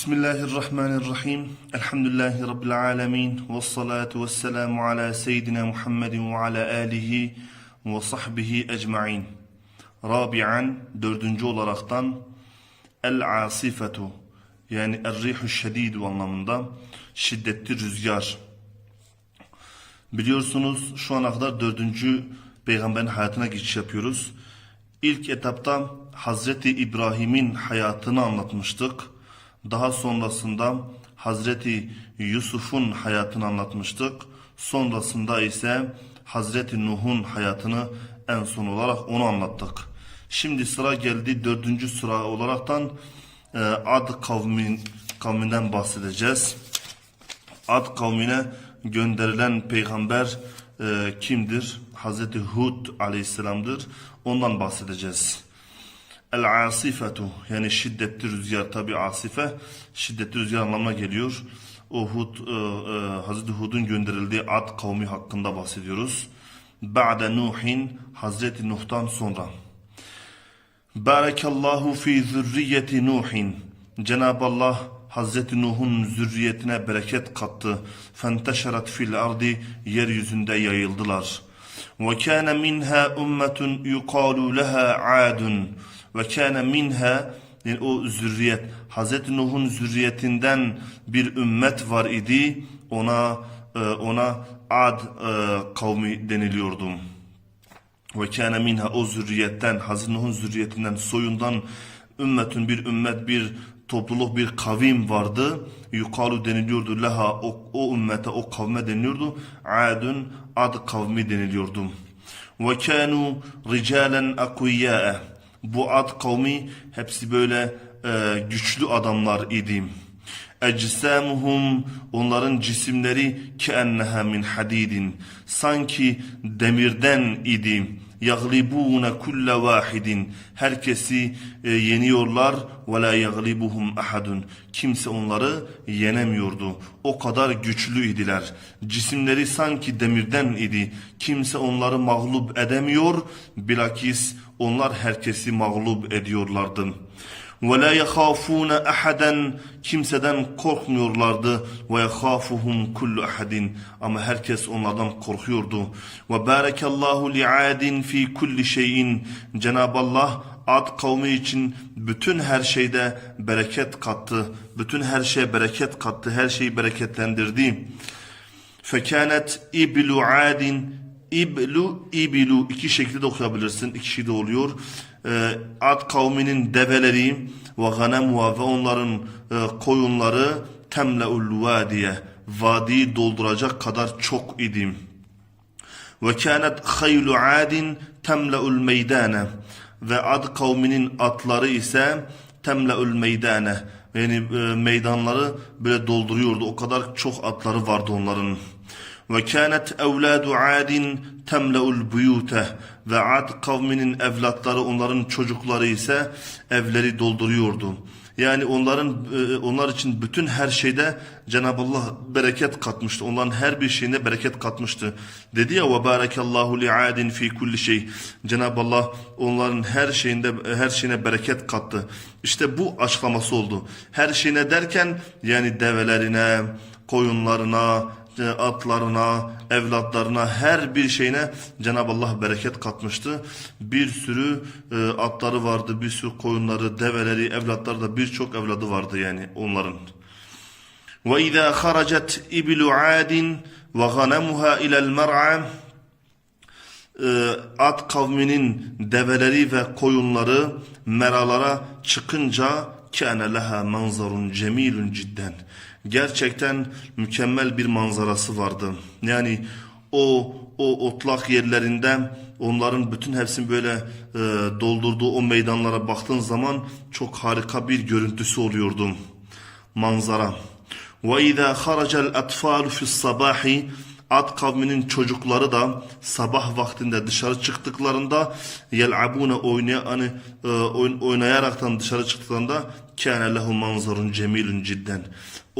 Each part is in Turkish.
Bismillahirrahmanirrahim. Elhamdülillahi Rabbil alemin. Ve salatu ve selamu ala seyyidina Muhammedin ve ala alihi ve sahbihi ecma'in. Rabi'an, dördüncü olaraktan el-asifetu yani er-rihu şedidu anlamında şiddetli rüzgar. Biliyorsunuz şu ana kadar dördüncü peygamberin hayatına geçiş yapıyoruz. İlk etapta Hazreti İbrahim'in hayatını anlatmıştık. Daha sonrasında Hazreti Yusuf'un hayatını anlatmıştık. Sonrasında ise Hazreti Nuh'un hayatını en son olarak onu anlattık. Şimdi sıra geldi dördüncü sıra olaraktan e, Ad kavmin, kavminden bahsedeceğiz. Ad kavmine gönderilen peygamber e, kimdir? Hazreti Hud aleyhisselamdır. Ondan bahsedeceğiz. El asifetu yani şiddetli rüzgar tabi asife şiddetli rüzgar anlamına geliyor. O Hud, e, e, Hazreti Hud'un gönderildiği Ad kavmi hakkında bahsediyoruz. Ba'de Nuhin Hazreti Nuh'tan sonra. Barakallahu fi zürriyeti Nuhin. Cenab-ı Allah Hazreti Nuh'un zürriyetine bereket kattı. Fenteşerat fil ardi yeryüzünde yayıldılar. Ve kâne minha ummetun yuqalu leha adun. Ve kâne minha yani o zürriyet Hazreti Nuh'un zürriyetinden bir ümmet var idi. Ona e, ona Ad e, kavmi deniliyordu. Ve kâne minha o zürriyetten, Hazreti Nuh'un zürriyetinden, soyundan ümmetün bir ümmet, bir topluluk, bir kavim vardı. Yukalu deniliyordu leha, o, o ümmete, o kavme deniliyordu. Adun, ad kavmi deniliyordu. Ve kânu ricalen akviyyâe. Bu ad kavmi hepsi böyle e, güçlü adamlar idi. Ecsamuhum onların cisimleri ki enneha min hadidin sanki demirden idi. Yaglibune kulle vahidin herkesi e, yeniyorlar ve la yaglibuhum ahadun kimse onları yenemiyordu. O kadar güçlü idiler. Cisimleri sanki demirden idi. Kimse onları mağlup edemiyor. Bilakis onlar herkesi mağlup ediyorlardı. وَلَا يَخَافُونَ اَحَدًا Kimseden korkmuyorlardı. وَيَخَافُهُمْ كُلُّ اَحَدٍ Ama herkes onlardan korkuyordu. وَبَارَكَ اللّٰهُ لِعَادٍ ف۪ي كُلِّ شَيْءٍ Cenab-ı Allah Ad kavmi için bütün her şeyde bereket kattı. Bütün her şeye bereket kattı. Her şeyi bereketlendirdi. فَكَانَتْ اِبْلُ عَادٍ İblu, ibilu iki şekilde okuyabilirsin. İki şey de oluyor. Ee, Ad kavminin develeri ve ganemuha ve onların e, koyunları temleul vadiye vadiyi dolduracak kadar çok idi. Ve kânet haylu adin temleul meydane ve Ad kavminin atları ise temleul meydane yani e, meydanları böyle dolduruyordu. O kadar çok atları vardı onların. Ve kânet evlâdu adin temle'ul buyûte ve Ad kavminin evlatları onların çocukları ise evleri dolduruyordu. Yani onların e, onlar için bütün her şeyde Cenab-ı Allah bereket katmıştı. Onların her bir şeyine bereket katmıştı. Dedi ya ve barakallahu li'adin fi kulli şey. Cenab-ı Allah onların her şeyinde her şeyine bereket kattı. İşte bu açıklaması oldu. Her şeyine derken yani develerine, koyunlarına, atlarına, evlatlarına, her bir şeyine Cenab-ı Allah bereket katmıştı. Bir sürü e, atları vardı, bir sürü koyunları, develeri, evlatları da birçok evladı vardı yani onların. Ve izâ haracet ibilu adin ve ghanemuha ilel mer'a Ad kavminin develeri ve koyunları meralara çıkınca kâne leha manzarun cemilun cidden gerçekten mükemmel bir manzarası vardı. Yani o o otlak yerlerinde onların bütün hepsini böyle e, doldurduğu o meydanlara baktığın zaman çok harika bir görüntüsü oluyordu. Manzara. Ve izâ haracel atfâlu fis sabâhi Ad kavminin çocukları da sabah vaktinde dışarı çıktıklarında yel'abune oynaya, hani, e, oyn- oynayaraktan dışarı çıktıklarında kâne lehu manzarun cemilun cidden.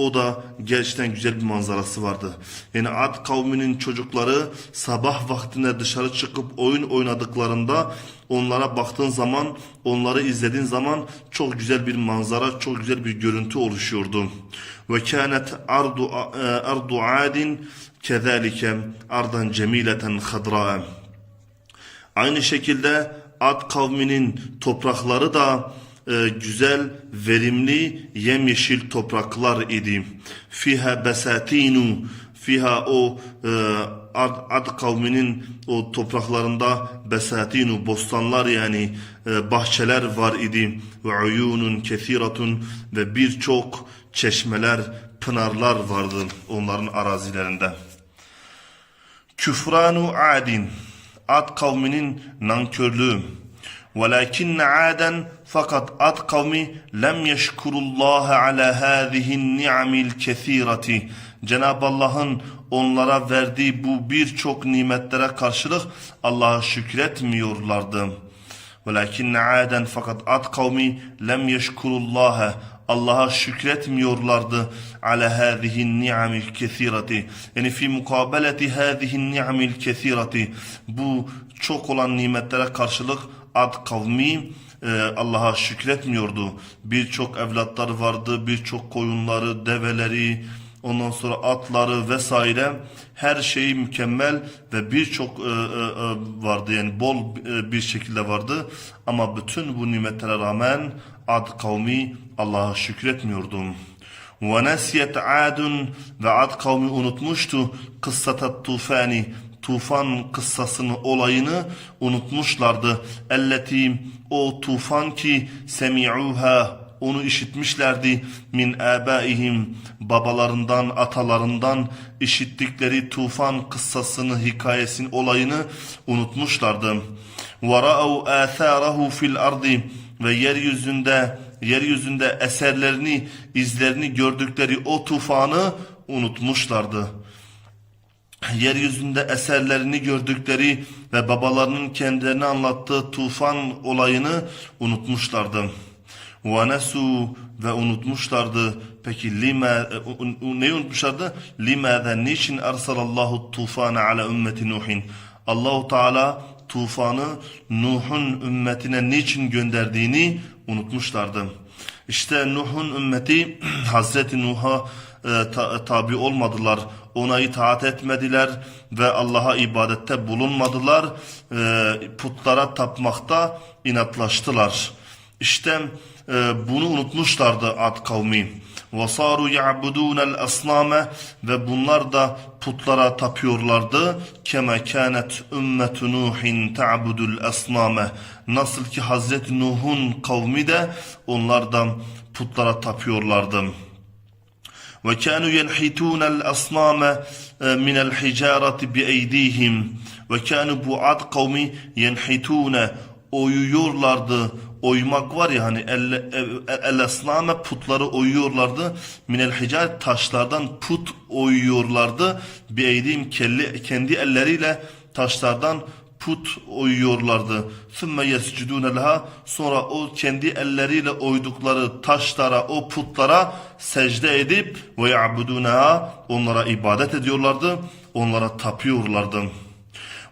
O da gerçekten güzel bir manzarası vardı. Yani Ad kavminin çocukları sabah vaktinde dışarı çıkıp oyun oynadıklarında onlara baktığın zaman, onları izlediğin zaman çok güzel bir manzara, çok güzel bir görüntü oluşuyordu. Ve kânet ardu e, ardu adin kezalike ardan cemileten hadra'a. Aynı şekilde Ad kavminin toprakları da e, güzel, verimli, yemyeşil topraklar idi. Fiha besatinu, fiha o e, Ad, Ad kavminin o topraklarında besatinu, bostanlar yani e, bahçeler var idi. Ve uyunun kethiratun ve birçok çeşmeler, pınarlar vardı onların arazilerinde. Küfranu adin Ad kavminin nankörlüğü. Velakinne aden fakat Ad kavmi lem yeşkurullaha ala hâzihin ni'amil kesirati. Cenab-ı Allah'ın onlara verdiği bu birçok nimetlere karşılık Allah'a şükretmiyorlardı. Velakinne aden fakat Ad kavmi lem yeşkurullaha Allah'a şükretmiyorlardı ala hâzihin ni'amil kesirati. Yani fi mukabeleti hâzihin ni'amil kesirati. Bu çok olan nimetlere karşılık Ad kavmi e, Allah'a şükretmiyordu. Birçok evlatları vardı, birçok koyunları, develeri, ondan sonra atları vesaire. Her şeyi mükemmel ve birçok e, e, e, vardı. Yani bol e, bir şekilde vardı. Ama bütün bu nimetlere rağmen Ad kavmi Allah'a şükretmiyordu. Ve nesiyet adun ve Ad kavmi unutmuştu. Kıssatat tufani tufan kıssasını olayını unutmuşlardı. Elleti o tufan ki semi'uha onu işitmişlerdi min abaihim babalarından atalarından işittikleri tufan kıssasını hikayesini olayını unutmuşlardı. Ve ra'u atharahu fil ardi ve yeryüzünde yeryüzünde eserlerini izlerini gördükleri o tufanı unutmuşlardı yeryüzünde eserlerini gördükleri ve babalarının kendilerine anlattığı tufan olayını unutmuşlardı. وَنَسُوا ve unutmuşlardı. Peki lima ne unutmuşlardı? Limâze niçin ersalallahu tufana ala ümmeti Nuhin? Allahu Teala tufanı Nuh'un ümmetine niçin gönderdiğini unutmuşlardı. İşte Nuh'un ümmeti Hazreti Nuh'a e, ta- tabi olmadılar. Ona itaat etmediler ve Allah'a ibadette bulunmadılar. E, putlara tapmakta inatlaştılar. İşte e, bunu unutmuşlardı Ad kavmi. وَصَارُوا يَعْبُدُونَ الْأَصْنَامَ Ve bunlar da putlara tapıyorlardı. كَمَا كَانَتْ اُمَّةُ نُوحٍ تَعْبُدُ الْأَصْنَامَ Nasıl ki Hazreti Nuh'un kavmi de onlardan putlara tapıyorlardı. Ve kanu kânû yenhitûnel asnâme e, minel hicâreti bi'eydihim. Ve kânû bu'ad kavmi yenhitûne. Oyuyorlardı. Oymak var ya hani el, e, e, el, el esname putları oyuyorlardı. Minel hicaret taşlardan put oyuyorlardı. Bi'eydihim kendi elleriyle taşlardan oyuyorlardı put oyuyorlardı. Sümme yescudune leha sonra o kendi elleriyle oydukları taşlara, o putlara secde edip ve ya'budunaha onlara ibadet ediyorlardı. Onlara tapıyorlardı.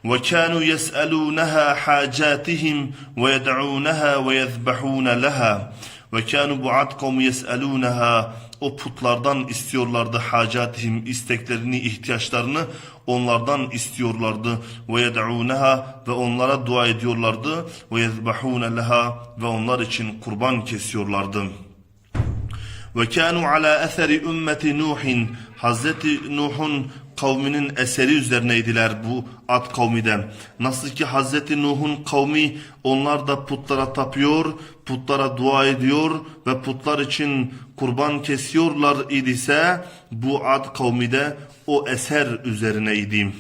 Ve kanu yes'alunaha hacatihim ve yed'unaha ve yezbahuna leha. Ve kanu bu'at kavmi yes'alunaha o putlardan istiyorlardı hacatihim isteklerini, ihtiyaçlarını onlardan istiyorlardı ve yed'uneha ve onlara dua ediyorlardı ve yezbahune leha ve onlar için kurban kesiyorlardı. Ve kanu ala eseri ümmeti Nuhin Hazreti Nuh'un kavminin eseri üzerineydiler bu Ad kavmiden. Nasıl ki Hazreti Nuh'un kavmi onlar da putlara tapıyor, putlara dua ediyor ve putlar için kurban kesiyorlar idise bu Ad kavmi de o eser üzerineydi.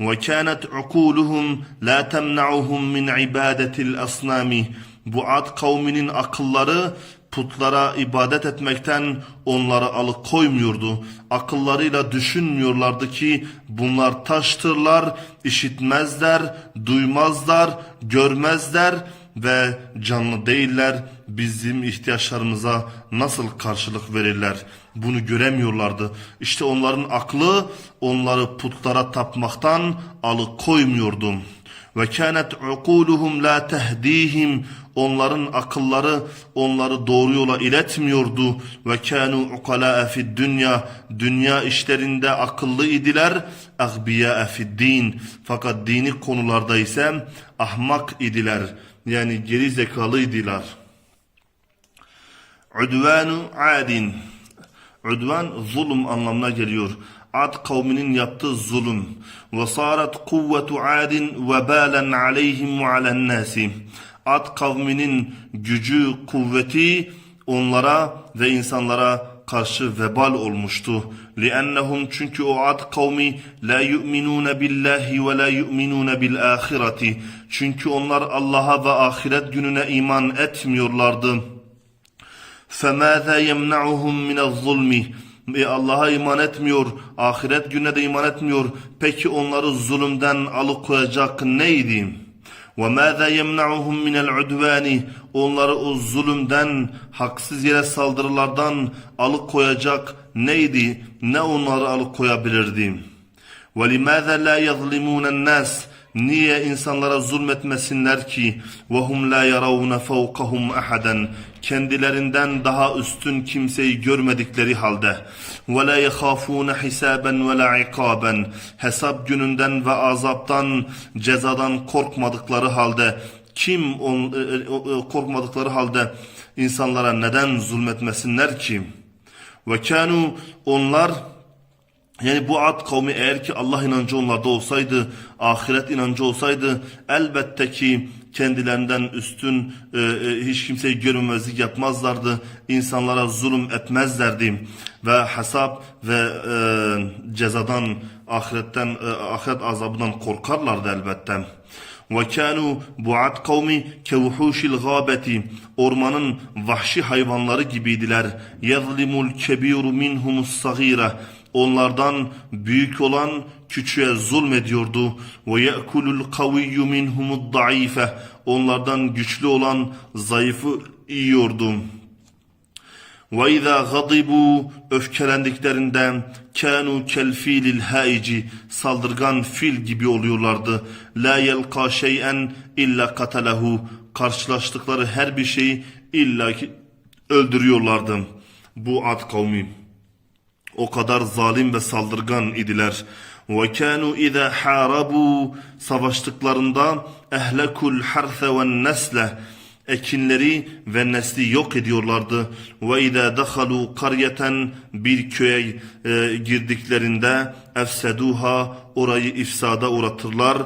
وَكَانَتْ عُقُولُهُمْ لَا تَمْنَعُهُمْ مِنْ عِبَادَةِ الْأَصْنَامِ Bu Ad kavminin akılları putlara ibadet etmekten onları alıkoymuyordu. Akıllarıyla düşünmüyorlardı ki bunlar taştırlar, işitmezler, duymazlar, görmezler ve canlı değiller. Bizim ihtiyaçlarımıza nasıl karşılık verirler? Bunu göremiyorlardı. İşte onların aklı onları putlara tapmaktan alıkoymuyordu. Ve kânet ukuluhum la tehdihim onların akılları onları doğru yola iletmiyordu ve kanu ukala fid dünya dünya işlerinde akıllı idiler agbiya fid din fakat dini konularda ise ahmak idiler yani geri zekalıydılar. Udvanu adin Udvan zulüm anlamına geliyor. Ad kavminin yaptığı zulüm. Ve sarat kuvvetu adin ve balen aleyhim ve alen nasi. Ad kavminin gücü, kuvveti onlara ve insanlara karşı vebal olmuştu. لِأَنَّهُمْ çünkü o ad kavmi la yu'minun billahi ve la yu'minun bil ahireti. Çünkü onlar Allah'a ve ahiret gününe iman etmiyorlardı. فَمَاذَا يَمْنَعُهُمْ مِنَ الظُّلْمِ e Allah'a iman etmiyor, ahiret gününe de iman etmiyor. Peki onları zulümden alıkoyacak neydi? Ve mâzâ yemna'uhum minel udvâni. Onları o zulümden, haksız yere saldırılardan alıkoyacak neydi? Ne onları alıkoyabilirdi? Ve limâzâ lâ yazlimûnen nâs. Niye insanlara zulmetmesinler ki وَهُمْ لَا يَرَوْنَ فَوْقَهُمْ أَحَدًا Kendilerinden daha üstün kimseyi görmedikleri halde وَلَا يَخَافُونَ حِسَابًا وَلَا عِقَابًا Hesap gününden ve azaptan, cezadan korkmadıkları halde kim on, e, e, korkmadıkları halde insanlara neden zulmetmesinler ki? Ve kanu onlar yani bu ad kavmi eğer ki Allah inancı onlarda olsaydı, ahiret inancı olsaydı elbette ki kendilerinden üstün e, e, hiç kimseyi görmemezlik yapmazlardı. İnsanlara zulüm etmezlerdi ve hesap ve e, cezadan, ahiretten, e, ahiret azabından korkarlardı elbette. Ve kanu bu'at kavmi kevuhuşil gâbeti ormanın vahşi hayvanları gibiydiler. Yazlimul kebiru minhumus sagîre onlardan büyük olan küçüğe zulmediyordu. Ve yekulul kaviyyu minhumud daife onlardan güçlü olan zayıfı yiyordu. Ve izâ gadibû öfkelendiklerinde kânû kel hâici saldırgan fil gibi oluyorlardı. La yelqa şey'en illa katalehu karşılaştıkları her bir şeyi illa ki öldürüyorlardı. Bu ad kavmi. O kadar zalim ve saldırgan idiler. Kanu iza harabu savaştıklarında harfe ve nesle ekinleri ve nesli yok ediyorlardı. Ve izâ dehalu karyeten bir köye e, girdiklerinde efseduha orayı ifsada uğratırlar.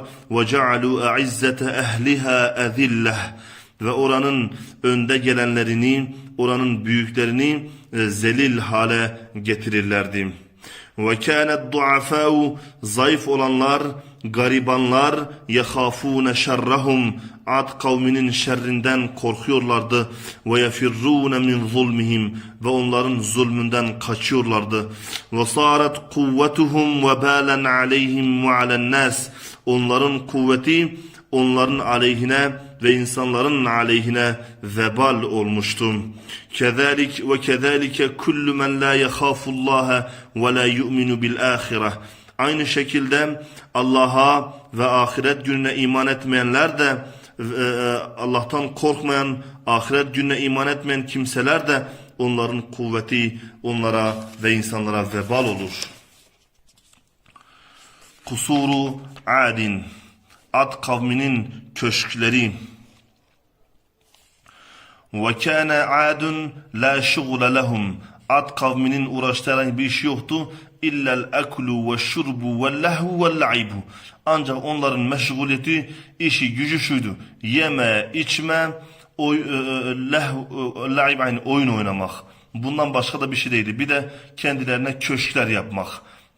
Cealu a'izzete ehliha ezillah ve oranın önde gelenlerini, oranın büyüklerini e, zelil hale getirirlerdi. Ve kânet duafâ'u zayıf olanlar, garibanlar yehafûne şerrahum Ad kavminin şerrinden korkuyorlardı ve yefirrûne min zulmihim ve onların zulmünden kaçıyorlardı. Ve sarat kuvvetuhum ve bâlen aleyhim ve alen nas onların kuvveti onların aleyhine ve insanların aleyhine vebal olmuştu. Kezalik ve kezalike kullu men la yakhafullaha ve la yu'minu bil ahireh. Aynı şekilde Allah'a ve ahiret gününe iman etmeyenler de e, Allah'tan korkmayan, ahiret gününe iman etmeyen kimseler de onların kuvveti onlara ve insanlara vebal olur. Kusuru Adin Ad kavminin köşkleri ve kâne adun la şugule lehum Ad kavminin uğraştığı herhangi bir iş yoktu. İllel eklu ve şurbu ve lehvu ve la'ibu. Ancak onların meşguliyeti, işi, gücü şuydu. Yeme, içme, oy, e, lehv, e, la'ib yani oyun oynamak. Bundan başka da bir şey değildi. Bir de kendilerine köşkler yapmak.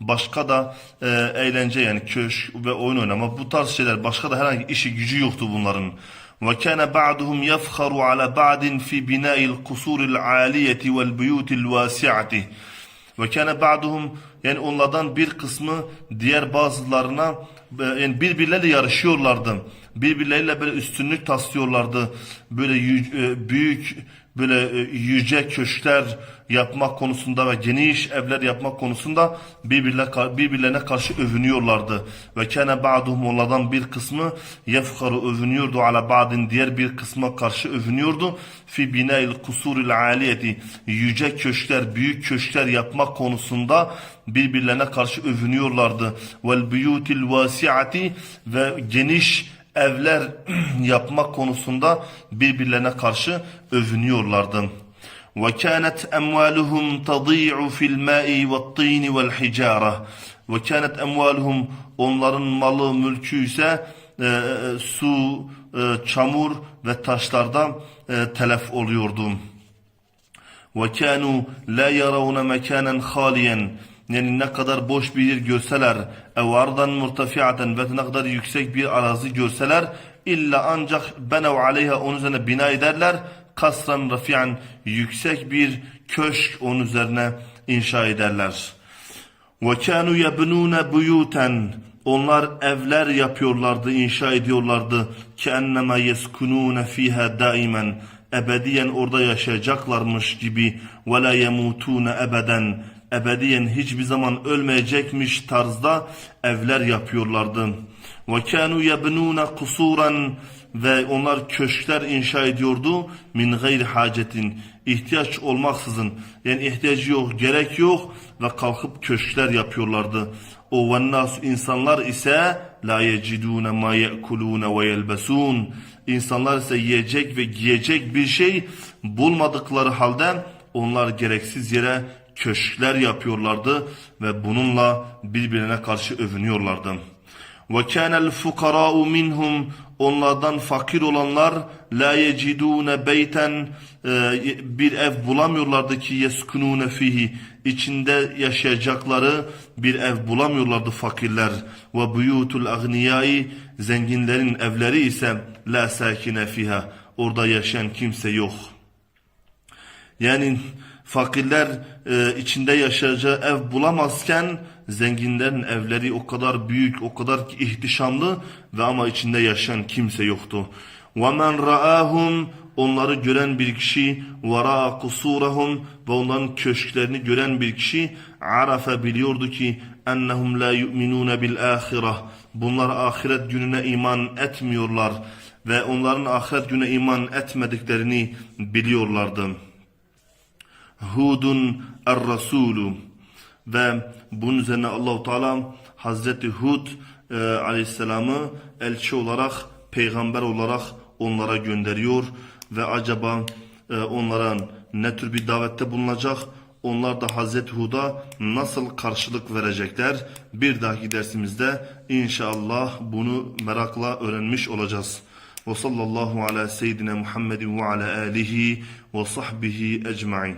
Başka da e, eğlence yani köşk ve oyun oynama bu tarz şeyler başka da herhangi işi gücü yoktu bunların. وكان بعضهم يفخر على بعض في بناء القصور العالية والبيوت الواسعة ve kâne ba'duhum yani onlardan bir kısmı diğer bazılarına e, yani birbirleriyle yarışıyorlardı. Birbirleriyle böyle üstünlük taslıyorlardı. Böyle yü- e, büyük böyle e, yüce köşkler yapmak konusunda ve geniş evler yapmak konusunda birbirlerine, birbirlerine karşı övünüyorlardı. Ve kâne ba'duhum onlardan bir kısmı yefkaru övünüyordu ala ba'din diğer bir kısma karşı övünüyordu. Fi binail kusuril aliyeti yüce köşkler, büyük köşkler yapmak konusunda birbirlerine karşı övünüyorlardı. Vel buyutil vasiati ve geniş evler yapmak konusunda birbirlerine karşı övünüyorlardı. وكانت أموالهم تضيع في الماء والطين والحجارة وكانت أموالهم onların malı mülkü ise e, e, su, e, çamur ve taşlardan e, telef oluyordu. وَكَانُوا لَا يَرَوْنَ مَكَانًا خَالِيًا yani ne kadar boş bir yer görseler, evardan murtafiaten ve ne kadar yüksek bir arazi görseler, illa ancak benev aleyha onun üzerine bina ederler, kasran rafian yüksek bir köşk onun üzerine inşa ederler. Ve kanu yebnune buyuten onlar evler yapıyorlardı, inşa ediyorlardı. Ki ennema yeskunune fiha daimen ebediyen orada yaşayacaklarmış gibi ve la yemutune ebeden ebediyen hiçbir zaman ölmeyecekmiş tarzda evler yapıyorlardı. Ve kanu yebnuna kusuran ve onlar köşkler inşa ediyordu min gayri hacetin ihtiyaç olmaksızın yani ihtiyacı yok gerek yok ve kalkıp köşkler yapıyorlardı. O ve insanlar ise la yecidune ma yekulune ve yelbesun insanlar ise yiyecek ve giyecek bir şey bulmadıkları halde onlar gereksiz yere köşkler yapıyorlardı ve bununla birbirine karşı övünüyorlardı. Ve kana'l fukara'u minhum onlardan fakir olanlar la yecidune beyten bir ev bulamıyorlardı ki yeskunune fihi içinde yaşayacakları bir ev bulamıyorlardı fakirler ve buyutul agniyai zenginlerin evleri ise la sakine fiha orada yaşayan kimse yok. Yani fakirler e, içinde yaşayacağı ev bulamazken zenginlerin evleri o kadar büyük, o kadar ihtişamlı ve ama içinde yaşayan kimse yoktu. وَمَنْ رَآهُمْ Onları gören bir kişi وَرَا قُصُورَهُمْ Ve onların köşklerini gören bir kişi arafe biliyordu ki اَنَّهُمْ لَا يُؤْمِنُونَ بِالْآخِرَةِ Bunlar ahiret gününe iman etmiyorlar ve onların ahiret gününe iman etmediklerini biliyorlardı. Hudun er-Rasulü ve bunun üzerine Allahu Teala Hazreti Hud e, aleyhisselamı elçi olarak peygamber olarak onlara gönderiyor ve acaba e, onlara ne tür bir davette bulunacak onlar da Hazreti Hud'a nasıl karşılık verecekler bir dahaki dersimizde inşallah bunu merakla öğrenmiş olacağız. Ve sallallahu ala seyyidina Muhammedin ve ala alihi ve sahbihi ecmain.